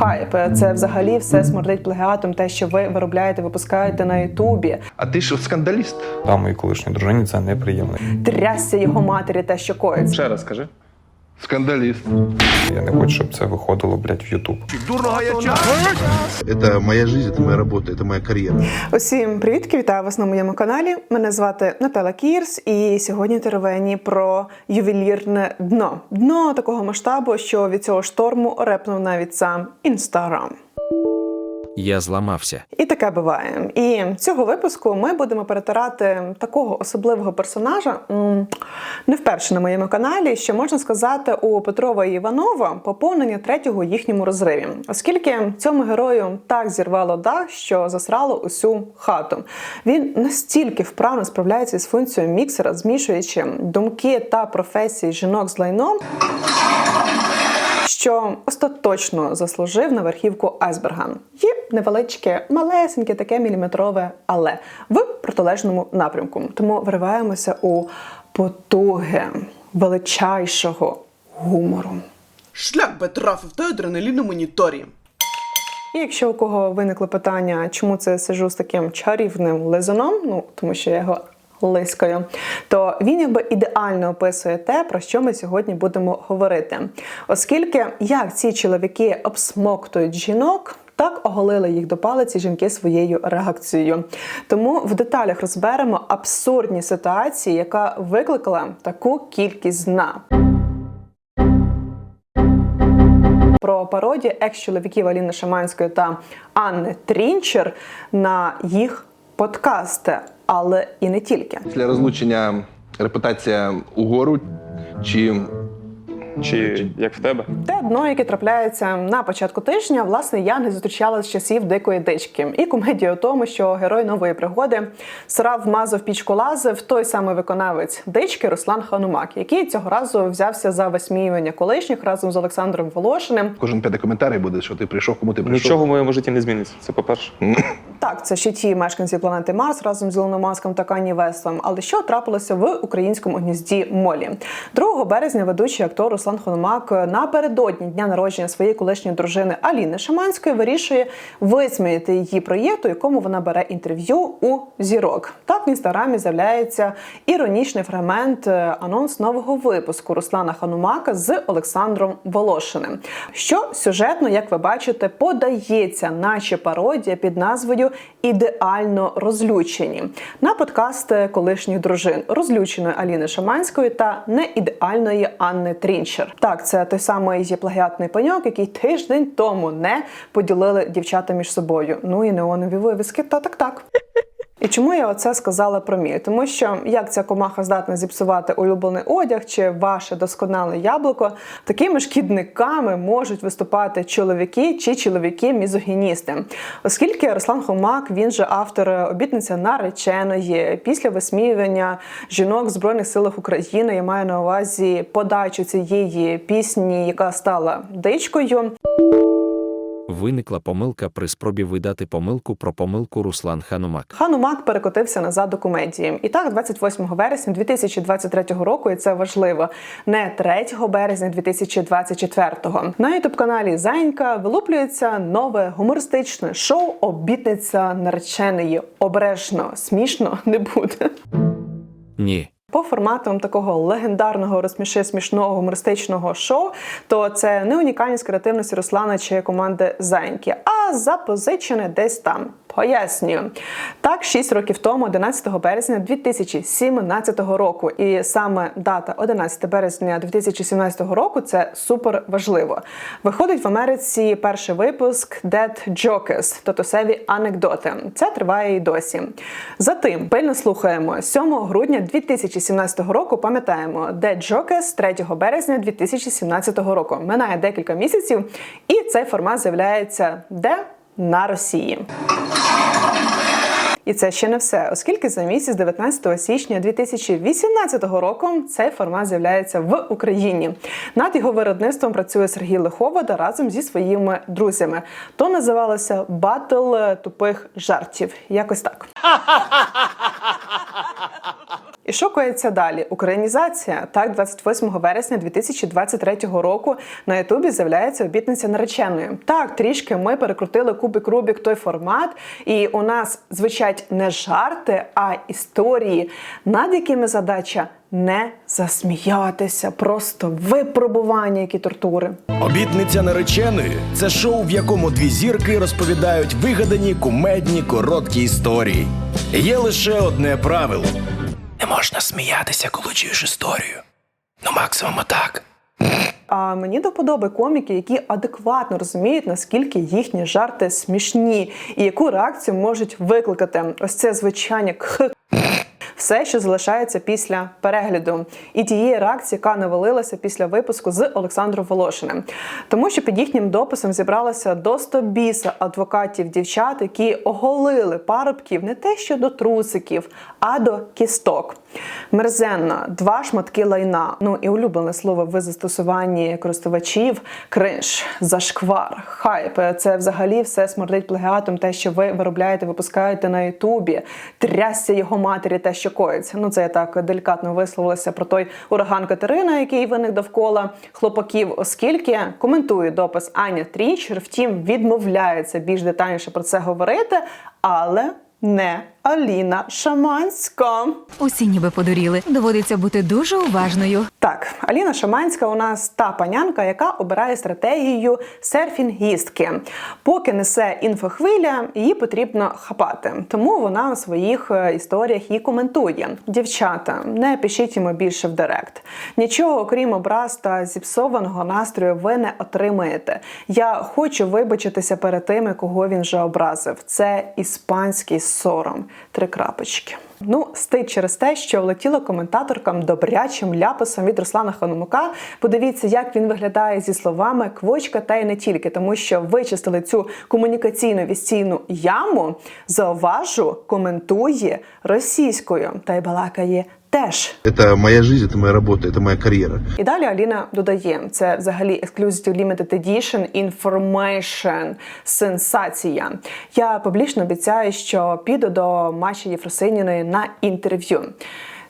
хайп. Це взагалі все смердить плагіатом, те, що ви виробляєте, випускаєте на Ютубі. А ти ж скандаліст? Та моїй колишній дружині це неприємно. Трясся його матері, те, що коїться. Ще раз скажи. Скандаліст. Я не хочу, щоб це виходило, блядь, в Ютуб. Это моя жизнь, это моя работа, это моя карьера. Усім привітки, вітаю вас на моєму каналі. Мене звати Наталя Кірс, і сьогодні теревені про ювелірне дно. Дно такого масштабу, що від цього шторму репнув навіть сам інстаграм. Я зламався. І таке буває. І цього випуску ми будемо перетирати такого особливого персонажа не вперше на моєму каналі, що можна сказати у Петрова і Іванова поповнення третього їхньому розриві, оскільки цьому герою так зірвало дах, що засрало усю хату. Він настільки вправно справляється з функцією міксера, змішуючи думки та професії жінок з лайном що остаточно заслужив на верхівку айсберга. Є невеличке, малесеньке, таке міліметрове, але в протилежному напрямку. Тому вириваємося у потуги величайшого гумору. Шлях би трафив той адреналін на моніторі. І якщо у кого виникло питання, чому це я сижу з таким чарівним лизуном, ну тому що я його лискаю, то він якби ідеально описує те, про що ми сьогодні будемо говорити. Оскільки як ці чоловіки обсмоктують жінок. Так оголили їх до палиці жінки своєю реакцією. Тому в деталях розберемо абсурдні ситуації, яка викликала таку кількість зна. про пародію екс-чоловіків Аліни Шаманської та Анни Трінчер на їх подкасти, але і не тільки. Після розлучення репутація угору чи Чи як в тебе? Те дно, яке трапляється на початку тижня, власне, я не зустрічала з часів дикої дички. І комедія у тому, що герой нової пригоди срав мазав пічку лазив той самий виконавець дички Руслан Ханумак, який цього разу взявся за висміювання колишніх разом з Олександром Волошиним. кожен п'ятий коментарій буде, що ти прийшов, кому ти прийшов. Нічого в моєму житті не зміниться. Це по-перше. Так, це ще ті мешканці планети Марс разом з Ілоном Маском та Кані Вестом. Але що трапилося в українському гнізді Молі? 2 березня ведучий актор Руслан Хономак напередодні дня народження своєї колишньої дружини Аліни Шаманської вирішує висміяти її проєкту, якому вона бере інтерв'ю у зірок. Так в інстаграмі з'являється іронічний фрагмент е, анонс нового випуску Руслана Ханумака з Олександром Волошиним. Що сюжетно, як ви бачите, подається, наче пародія під назвою Ідеально розлючені на подкаст колишніх дружин розлюченої Аліни Шаманської та неідеальної Анни Трінчер. Так, це той самий плагіатний пеньок, який тиждень тому не поділили дівчата між собою. Ну і неонові вивіски, та так так. І чому я оце сказала про мій? Тому що як ця комаха здатна зіпсувати улюблений одяг чи ваше досконале яблуко, такими шкідниками можуть виступати чоловіки чи чоловіки-мізогіністи. Оскільки Руслан Хомак, він же автор обітниця нареченої після висміювання жінок в збройних силах України. Я маю на увазі подачу цієї пісні, яка стала дичкою. Виникла помилка при спробі видати помилку про помилку Руслан Ханумак. Ханумак перекотився назад до комедії. І так, 28 вересня 2023 року, і це важливо, не 3 березня 2024-го. На ютуб-каналі Зайнька вилуплюється нове гумористичне шоу Обітниця нареченої. Обережно, смішно не буде. Ні. По форматам такого легендарного розсміши смішного гумористичного шоу, то це не унікальність креативності Руслана чи команди Зайньки, а запозичене десь там. Пояснюю. Так, 6 років тому, 11 березня 2017 року, і саме дата 11 березня 2017 року це супер важливо. Виходить в Америці перший випуск Dead Jokes, тотусеві анекдоти. Це триває і досі. Затим пильно слухаємо 7 грудня 2017 року. Пам'ятаємо Dead Jokes 3 березня 2017 року. Минає декілька місяців, і цей формат з'являється де на Росії. І це ще не все, оскільки за місяць, 19 січня 2018 року, цей формат з'являється в Україні. Над його виробництвом працює Сергій Лиховода разом зі своїми друзями. То називалося Батл тупих жартів. Якось так. І що коїться далі? Українізація. Так, 28 вересня 2023 року на Ютубі з'являється обітниця нареченої. Так, трішки ми перекрутили кубик Рубік той формат, і у нас звучать не жарти, а історії, над якими задача не засміятися, просто випробування, які тортури. Обітниця нареченої це шоу, в якому дві зірки розповідають вигадані кумедні короткі історії. Є лише одне правило: не можна сміятися, коли чуєш історію. Ну, максимум так. А мені до подоби коміки, які адекватно розуміють, наскільки їхні жарти смішні і яку реакцію можуть викликати. Ось це звичайне кх. Все, що залишається після перегляду, і тієї реакції, яка навалилася після випуску з Олександром Волошиним, тому що під їхнім дописом зібралося до 100 біса адвокатів дівчат, які оголили парубків не те, що до трусиків, а до кісток. Мерзенна, два шматки лайна. Ну і улюблене слово в застосуванні користувачів кринж, зашквар, хайп. Це взагалі все смердить плагіатом, те, що ви виробляєте, випускаєте на Ютубі, трясся його матері, те, що коїться. Ну це я так делікатно висловилася про той ураган Катерина, який виник довкола хлопаків, оскільки коментує допис Аня Трінчер, втім відмовляється більш детальніше про це говорити, але не Аліна Шаманська. Усі ніби подуріли. Доводиться бути дуже уважною. Так, Аліна Шаманська у нас та панянка, яка обирає стратегію серфінгістки. Поки несе інфохвиля, її потрібно хапати. Тому вона у своїх е, історіях і коментує: дівчата, не пишіть йому більше в директ. Нічого, окрім образ та зіпсованого настрою, ви не отримаєте. Я хочу вибачитися перед тими, кого він вже образив. Це іспанський сором. Три крапочки. Ну, стить через те, що влетіло коментаторкам добрячим ляписом від Руслана Ханумука. Подивіться, як він виглядає зі словами квочка, та й не тільки, тому що вичистили цю комунікаційну вістійну яму. Зауважу, коментує російською та й балакає теж. Это моя жизнь, это моя работа, это моя карьера. І далі Аліна додає: це взагалі Exclusive Limited Edition Information сенсація. Я публічно обіцяю, що піду до Маші Єфросиніної на інтерв'ю.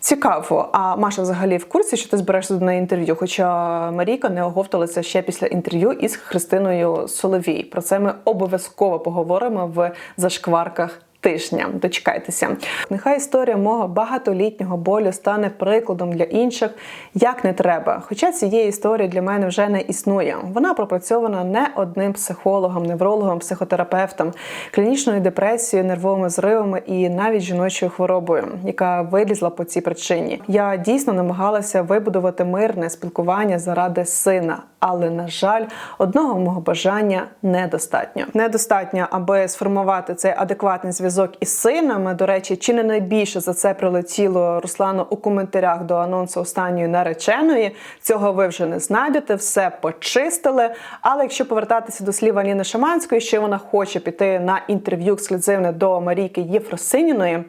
Цікаво, а Маша взагалі в курсі, що ти збираєшся на інтерв'ю? Хоча Марійка не оговталася ще після інтерв'ю із Христиною Соловій. Про це ми обов'язково поговоримо в зашкварках тижня. Дочекайтеся. Нехай історія мого багатолітнього болю стане прикладом для інших, як не треба. Хоча цієї історії для мене вже не існує. Вона пропрацьована не одним психологом, неврологом, психотерапевтом, клінічною депресією, нервовими зривами і навіть жіночою хворобою, яка вилізла по цій причині. Я дійсно намагалася вибудувати мирне спілкування заради сина. Але на жаль, одного мого бажання недостатньо. Недостатньо, аби сформувати цей адекватний зв'язок із сином. До речі, чи не найбільше за це прилетіло Руслану у коментарях до анонсу останньої нареченої. Цього ви вже не знайдете, все почистили. Але якщо повертатися до слів Аліни Шаманської, що вона хоче піти на інтерв'ю ексклюзивне до Марійки Єфросиніної,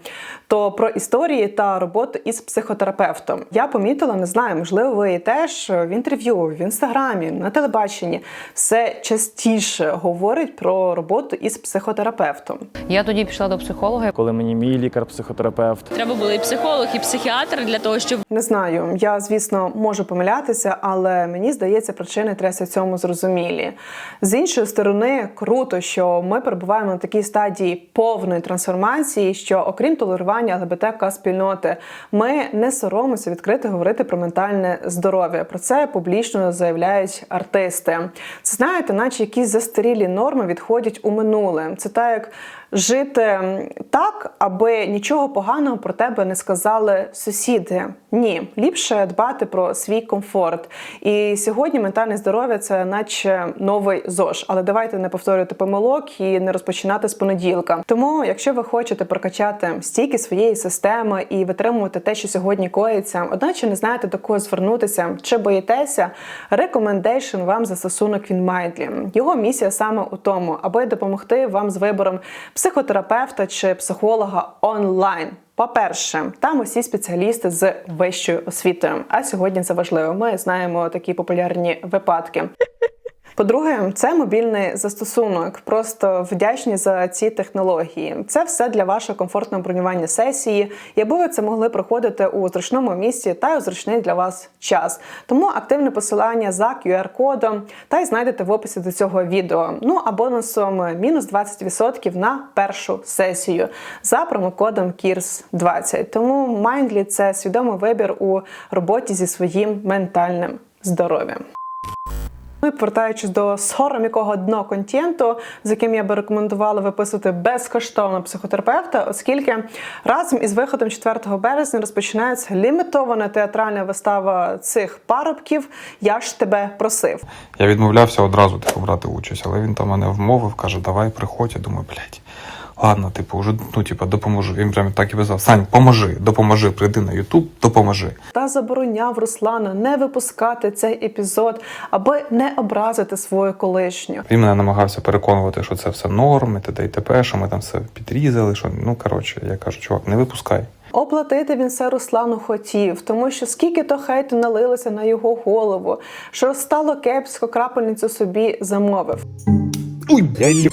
то про історії та роботу із психотерапевтом я помітила, не знаю, можливо, ви теж в інтерв'ю, в інстаграмі, на телебаченні все частіше говорить про роботу із психотерапевтом. Я тоді пішла до психолога. коли мені мій лікар-психотерапевт Треба було і психолог, і психіатр для того, щоб Не знаю, я звісно можу помилятися, але мені здається, причини трясся цьому зрозумілі. З іншої сторони, круто, що ми перебуваємо на такій стадії повної трансформації, що окрім толерування ЛГБТК спільноти, ми не соромимося відкрито говорити про ментальне здоров'я. Про це публічно заявляють артисти. Це знаєте, наче якісь застарілі норми відходять у минуле. Це так, як жити так, аби нічого поганого про тебе не сказали сусіди. Ні, ліпше дбати про свій комфорт. І сьогодні ментальне здоров'я це наче новий ЗОЖ. Але давайте не повторювати помилок і не розпочинати з понеділка. Тому, якщо ви хочете прокачати стійки своєї системи і витримувати те, що сьогодні коїться, одначе не знаєте до кого звернутися чи боїтеся, рекомендейшн вам застосунок він Mindly. Його місія саме у тому, аби допомогти вам з вибором психотерапевта чи психолога онлайн. По-перше, там усі спеціалісти з вищою освітою. А сьогодні це важливо. Ми знаємо такі популярні випадки. По-друге, це мобільний застосунок. Просто вдячні за ці технології. Це все для вашого комфортного бронювання сесії, і аби ви це могли проходити у зручному місці та у зручний для вас час. Тому активне посилання за QR-кодом та й знайдете в описі до цього відео. Ну а бонусом мінус 20% на першу сесію за промокодом KIRS20. Тому Mindly – це свідомий вибір у роботі зі своїм ментальним здоров'ям. Ну і повертаючись до сором'якого дно контенту, з яким я би рекомендувала виписувати безкоштовно психотерапевта, оскільки разом із виходом 4 березня розпочинається лімітована театральна вистава цих парубків. Я ж тебе просив. Я відмовлявся одразу типу, брати участь, але він там мене вмовив, каже, давай приходь. Я думаю, блядь, ладно, типу, вже ну, типу, допоможу. Він прям так і писав: Сань, поможи, допоможи, прийди на Ютуб, допоможи. Та забороняв Руслана не випускати цей епізод, аби не образити свою колишню. Він мене намагався переконувати, що це все норм, і т.д. і т.п., що ми там все підрізали. Що ну коротше, я кажу, чувак, не випускай. Оплатити він все Руслану хотів, тому що скільки то хейту налилося на його голову, що стало кепсько, крапельницю собі замовив. Уй, бля,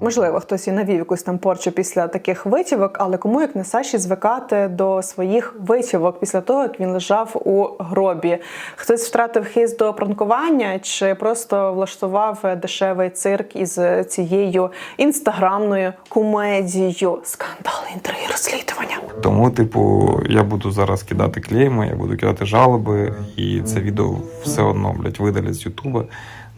Можливо, хтось і навів якусь там порчу після таких витівок, але кому як не Саші звикати до своїх витівок після того, як він лежав у гробі. Хтось втратив хист до пранкування чи просто влаштував дешевий цирк із цією інстаграмною комедією. Скандали, інтриги, розслідування. Тому, типу, я буду зараз кидати клейми, я буду кидати жалоби, і це відео все одно, блядь, видалять з Ютуба.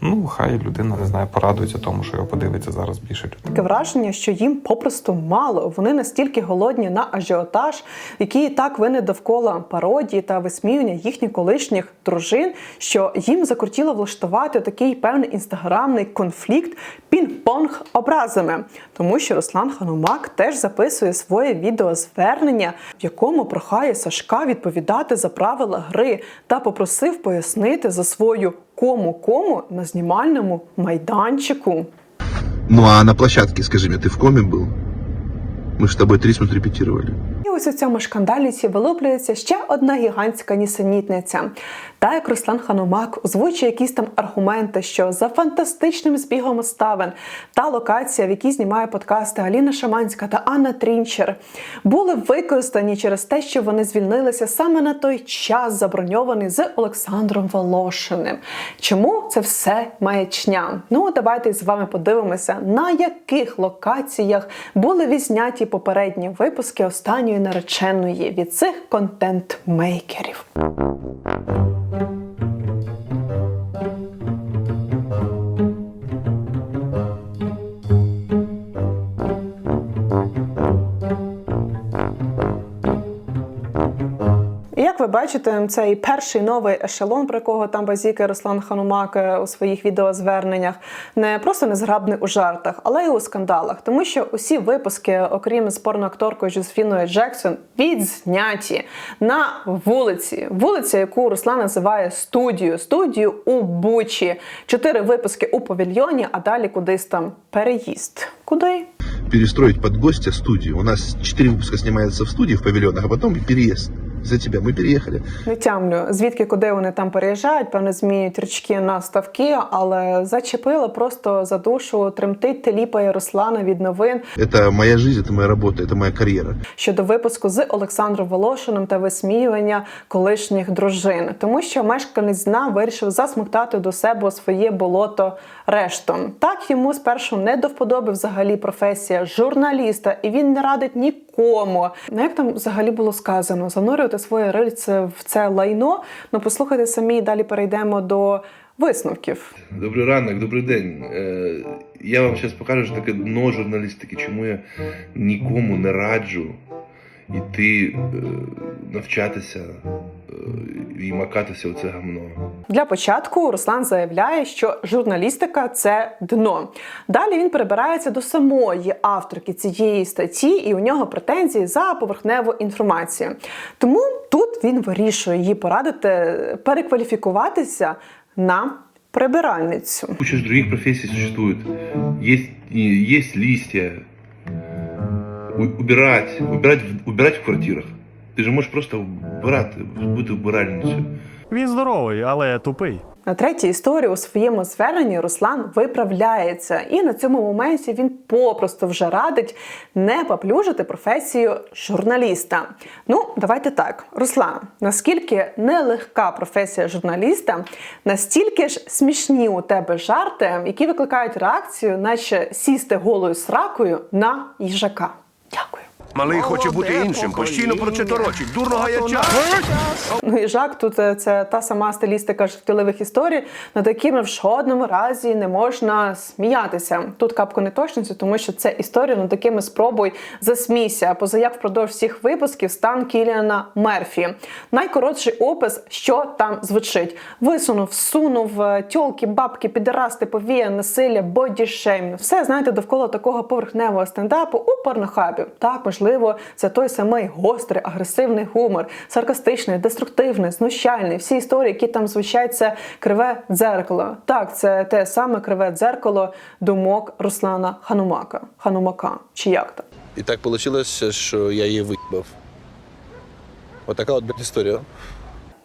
Ну, хай людина не знаю, порадується тому, що його подивиться зараз більше людей. Таке враження, що їм попросту мало. Вони настільки голодні на ажіотаж, який так виник довкола пародії та висміювання їхніх колишніх дружин, що їм закрутіло влаштувати такий певний інстаграмний конфлікт пінг-понг образами. Тому що Руслан Ханумак теж записує своє відеозвернення, в якому прохає Сашка відповідати за правила гри та попросив пояснити за свою кому-кому на знімальному майданчику. Ну а на площадке, скажи мне, ты в коме был? Мы же с тобой трисмут репетировали. І ось у цьому шкандаліці вилуплюється ще одна гігантська нісенітниця. Та як Руслан Ханумак озвучує якісь там аргументи, що за фантастичним збігом обставин та локація, в якій знімає подкасти Аліна Шаманська та Анна Трінчер, були використані через те, що вони звільнилися саме на той час, заброньований з Олександром Волошиним. Чому це все маячня? Ну давайте з вами подивимося, на яких локаціях були відзняті попередні випуски останньої нареченої від цих контент-мейкерів. Бачите, цей перший новий ешелон, про якого там базікає Руслан Ханумак е, у своїх відеозверненнях, не просто незграбний у жартах, але й у скандалах. Тому що усі випуски, окрім з порноакторкою Жозефіною Джексон, відзняті на вулиці. Вулиця, яку Руслан називає студією, студію у Бучі. Чотири випуски у павільйоні, а далі кудись там переїзд. Куди? Перестроить под гостя студию. У нас четыре выпуска снимается в студии, в павильонах, а потом переезд За тебя мы переехали. Не тямлю, звідки куди вони там переїжджають, певно, змінюють річки на ставки, але зачепило просто за душу, тремтить теліпає Руслана від новин Это моя жизнь, это моя работа, это моя карьера. щодо випуску з Олександром Волошиним та висміювання колишніх дружин, тому що мешканець дна вирішив засмоктати до себе у своє болото рештом. Так йому спершу не до вподоби взагалі професія журналіста, і він не радить нікому. Ну як там взагалі було сказано, занурювати своє рильце в це лайно. Ну послухайте самі, далі перейдемо до висновків. Добрий ранок, добрий день. Е, Я вам зараз покажу що таке дно журналістики, чому я нікому не раджу йти е, навчатися е, і макатися у це гамно. Для початку Руслан заявляє, що журналістика це дно. Далі він перебирається до самої авторки цієї статті, і у нього претензії за поверхневу інформацію. Тому тут він вирішує їй порадити перекваліфікуватися на прибиральницю. Куча ж других профессий существует. Есть листья. У- Убирать, убирать, в- убирать в квартирах. Ти же можеш просто вбирати, бути вбиральницею. Він здоровий, але тупий. На третій історії у своєму зверненні Руслан виправляється, і на цьому моменті він попросту вже радить не поплюжити професію журналіста. Ну, давайте так, Руслан, наскільки нелегка професія журналіста, настільки ж смішні у тебе жарти, які викликають реакцію, наче сісти голою сракою на їжака. Дякую. Малий хоче бути іншим, постійно прочеторочить, дурно гає час. Ну і жак, тут е, це та сама стилістика жартівливих історій, над якими в жодному разі не можна сміятися. Тут капку неточності, тому що це історія над якими спробуй засмійся. Позаяк впродовж всіх випусків стан Кіліана Мерфі. Найкоротший опис, що там звучить: висунув, всунув, е, тьолки, бабки, підрасти, повія, насилля, бодішейм. Все знаєте довкола такого поверхневого стендапу у порнохабі. Так, можливо, це той самий гострий, агресивний гумор, саркастичний, деструктивний, знущальний. Всі історії, які там звучать, криве дзеркало. Так, це те саме криве дзеркало думок Руслана Ханумака. Ханумака. Чи як там? І так вийшло, що я її выебав. Отака от история.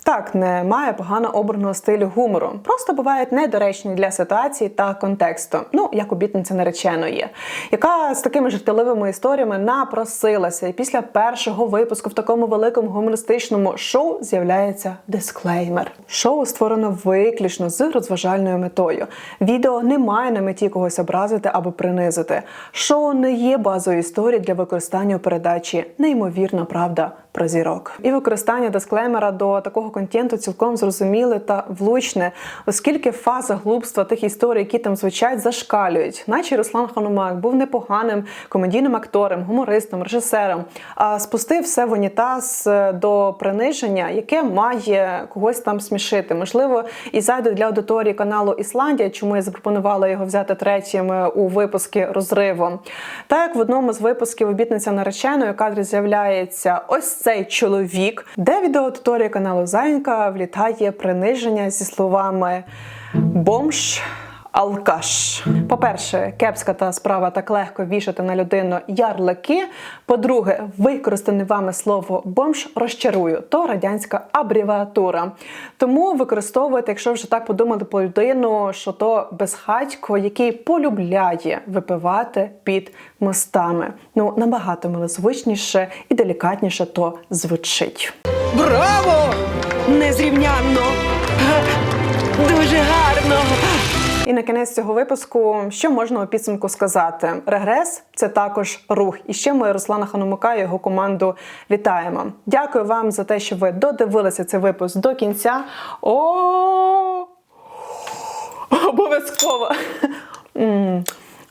Так, немає погано обраного стилю гумору. Просто бувають недоречні для ситуації та контексту. Ну, як обітниця нареченої, яка з такими жартівливими історіями напросилася. І після першого випуску в такому великому гумористичному шоу з'являється дисклеймер. Шоу створено виключно з розважальною метою. Відео не має на меті когось образити або принизити. Шоу не є базою історії для використання у передачі Неймовірна правда про зірок. І використання дисклеймера до такого контенту цілком зрозуміле та влучне, оскільки фаза глупства тих історій, які там звучать, зашкалюють. Наче Руслан Ханумак був непоганим комедійним актором, гумористом, режисером, а спустив все в унітаз е, до приниження, яке має когось там смішити. Можливо, і зайде для аудиторії каналу Ісландія, чому я запропонувала його взяти третім е, у випуски розриву. Так в одному з випусків обітниця нареченої кадрі з'являється ось цей чоловік, де відеоаудиторія каналу Зайнка влітає приниження зі словами бомж. Алкаш. По-перше, кепська та справа так легко вішати на людину ярлики. По-друге, використане вами слово бомж розчарую, то радянська абревіатура. Тому використовуйте, якщо вже так подумати по людину, що то безхатько, який полюбляє випивати під мостами. Ну набагато милозвучніше і делікатніше то звучить. Браво! Незрівнянно! На кінець цього випуску, що можна у підсумку сказати? Регрес це також рух. І ще ми Руслана Ханумука і його команду вітаємо. Дякую вам за те, що ви додивилися цей випуск до кінця. О! Обов'язково!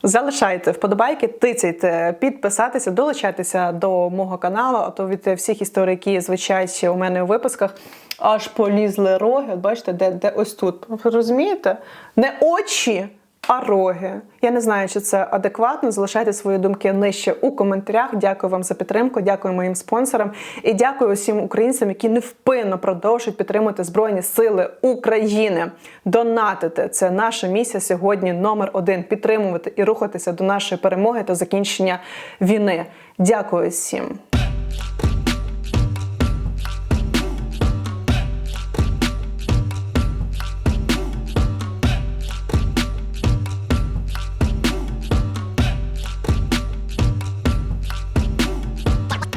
Залишайте вподобайки, тицяйте, підписатися, долучайтеся до мого каналу, а то від всіх історій, які звучать у мене у випусках, аж полізли роги. От Бачите, де, де ось тут. Розумієте? Не очі, а роги. Я не знаю, чи це адекватно. Залишайте свої думки нижче у коментарях. Дякую вам за підтримку, дякую моїм спонсорам і дякую усім українцям, які невпинно продовжують підтримувати Збройні Сили України. Донатити це наша місія сьогодні номер один підтримувати і рухатися до нашої перемоги та закінчення війни. Дякую всім.